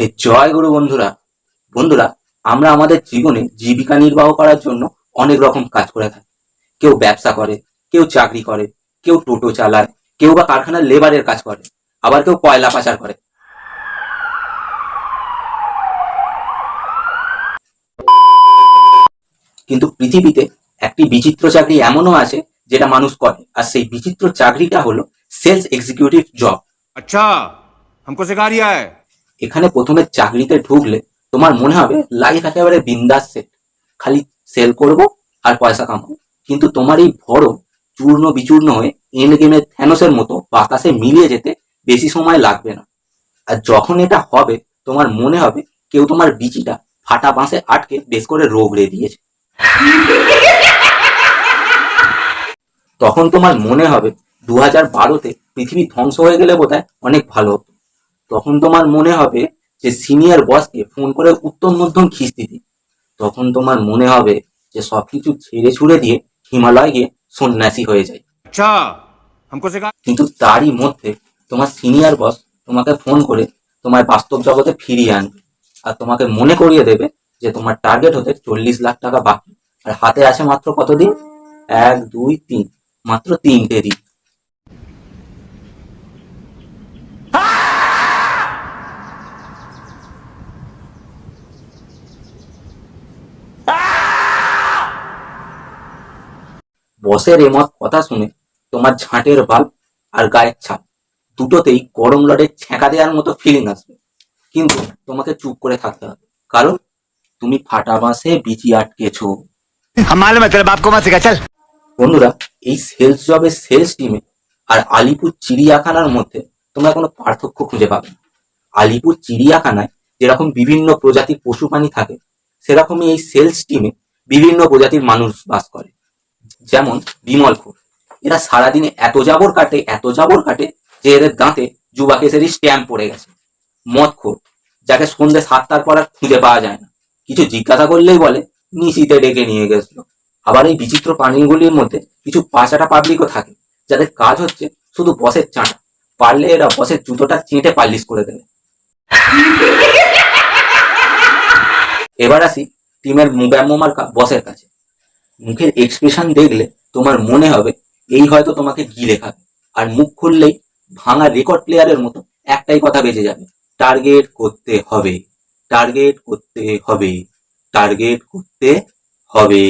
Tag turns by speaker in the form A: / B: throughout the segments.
A: হে জয় গুরু বন্ধুরা বন্ধুরা আমরা আমাদের জীবনে জীবিকা নির্বাহ করার জন্য অনেক রকম কাজ করে থাকি কেউ ব্যবসা করে কেউ চাকরি করে কেউ টোটো চালায় কেউ বা কারখানার লেবারের কাজ করে আবার কেউ কয়লা পাচার করে কিন্তু পৃথিবীতে একটি বিচিত্র চাকরি এমনও আছে যেটা মানুষ করে আর সেই বিচিত্র চাকরিটা হলো সেলস এক্সিকিউটিভ জব
B: अच्छा हमको सिखा रिया है
A: এখানে প্রথমে চাকরিতে ঢুকলে তোমার মনে হবে লাইফ একেবারে বিন্দাস সেট খালি সেল করব আর পয়সা কামাবো। কিন্তু তোমার এই বড় চূর্ণ বিচূর্ণ হয়ে এন্ড গেমের থ্যানোসের মতো বাতাসে মিলিয়ে যেতে বেশি সময় লাগবে না। আর যখন এটা হবে, তোমার মনে হবে কেউ তোমার বিচিটা ফাটা বাঁশে আটকে বেশ করে রোগড়ে দিয়েছে। তখন তোমার মনে হবে দু হাজার বারোতে পৃথিবী ধ্বংস হয়ে গেলে বোধহয় অনেক ভালো হতো। তখন তোমার মনে হবে যে সিনিয়র বসকে ফোন করে উত্তম মধ্যম খিস্তি দিই। তখন তোমার মনে হবে যে সবকিছু ছেড়ে ছুড়ে দিয়ে হিমালয় গিয়ে সন্ন্যাসী হয়ে যায়।
B: আচ্ছা,
A: কিন্তু তারই মধ্যে তোমার সিনিয়র বস তোমাকে ফোন করে তোমার বাস্তব জগতে ফিরিয়ে আনবে আর তোমাকে মনে করিয়ে দেবে যে তোমার টার্গেট হতে চল্লিশ লাখ টাকা বাকি। আর হাতে আছে মাত্র কতদিন এক দুই তিন। মাত্র তিনটে দিন। বসের এমত কথা শুনে তোমার ঝাঁটের ভাব আর গায়ের ছাপ দুটোতেই গরম লড়ে ছেঁকা দেওয়ার মতো ফিলিং আসবে। কিন্তু তোমাকে চুপ করে থাকতে হবে। কারণ তুমি ফাটা বাঁশে বিচি আটকেছো। বন্ধুরা এই সেলস জবের সেলস টিমে আর আলিপুর চিড়িয়াখানার মধ্যে তোমরা কোনো পার্থক্য খুঁজে পাবে আলিপুর চিড়িয়াখানায় যেরকম বিভিন্ন প্রজাতির পশু প্রাণী থাকে সেরকমই এই সেলস টিমে বিভিন্ন প্রজাতির মানুষ বাস করে। যেমন বিমলখোর এরা সারাদিনে এত জাবর কাটে, এত জাবর কাটে যে এদের দাঁতে যুবা কেসেরই স্ট্যাম্প পড়ে গেছে। মদ মদখোর যাকে সন্ধ্যে সাতটার পর আর খুঁজে পাওয়া যায় না। কিছু জিজ্ঞাসা করলেই বলে, নিশিতে ডেকে নিয়ে গেছিল। আবার এই বিচিত্র প্রাণীগুলির মধ্যে কিছু পাঁচাটা পাবলিকও থাকে, যাদের কাজ হচ্ছে শুধু বসের চাঁটা পারলে এরা বসের জুতোটা চেঁটে পালিশ করে দেবে। এবার আসি টিমের মুব্যাম্মার বসের কাছে। মুখের এক্সপ্রেশন দেখলে তোমার মনে হবে, এই হয়তো তোমাকে গিলে খাবে আর মুখ খুললেই ভাঙা রেকর্ড প্লেয়ারের মতো একটাই কথা বেঁচে যাবে টার্গেট করতে হবে টার্গেট করতে হবে টার্গেট করতে হবে।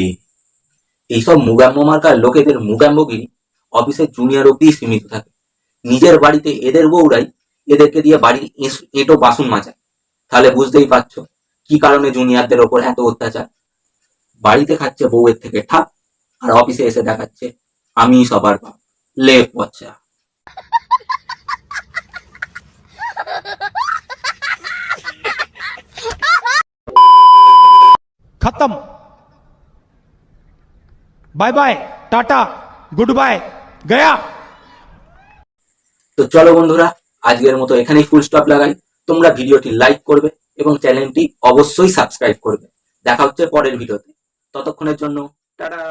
A: এইসব মুগাম্ব মার্কার লোকেদের মুগাম্বগিরি অফিসের জুনিয়র অব্দি সীমিত থাকে। নিজের বাড়িতে এদের বউরাই এদেরকে দিয়ে বাড়ির এঁটো বাসন মাজায়। তাহলে বুঝতেই পারছ কি কারণে জুনিয়রদের ওপর এত অত্যাচার? বাড়িতে বউয়ের থেকে ঠাপ আর অফিসে এসে দেখাচ্ছে আমি সবার বাপ। লে পচা।
C: খতম। Bye bye tata goodbye গয়া।
A: তো চলো বন্ধুরা আজকের মতো এখানেই ফুল স্টপ লাগাই। তোমরা ভিডিওটি লাইক করবে এবং চ্যানেলটি অবশ্যই সাবস্ক্রাইব করবে। দেখা হচ্ছে পরের ভিডিওতে। ততক্ষণের জন্য টাটা।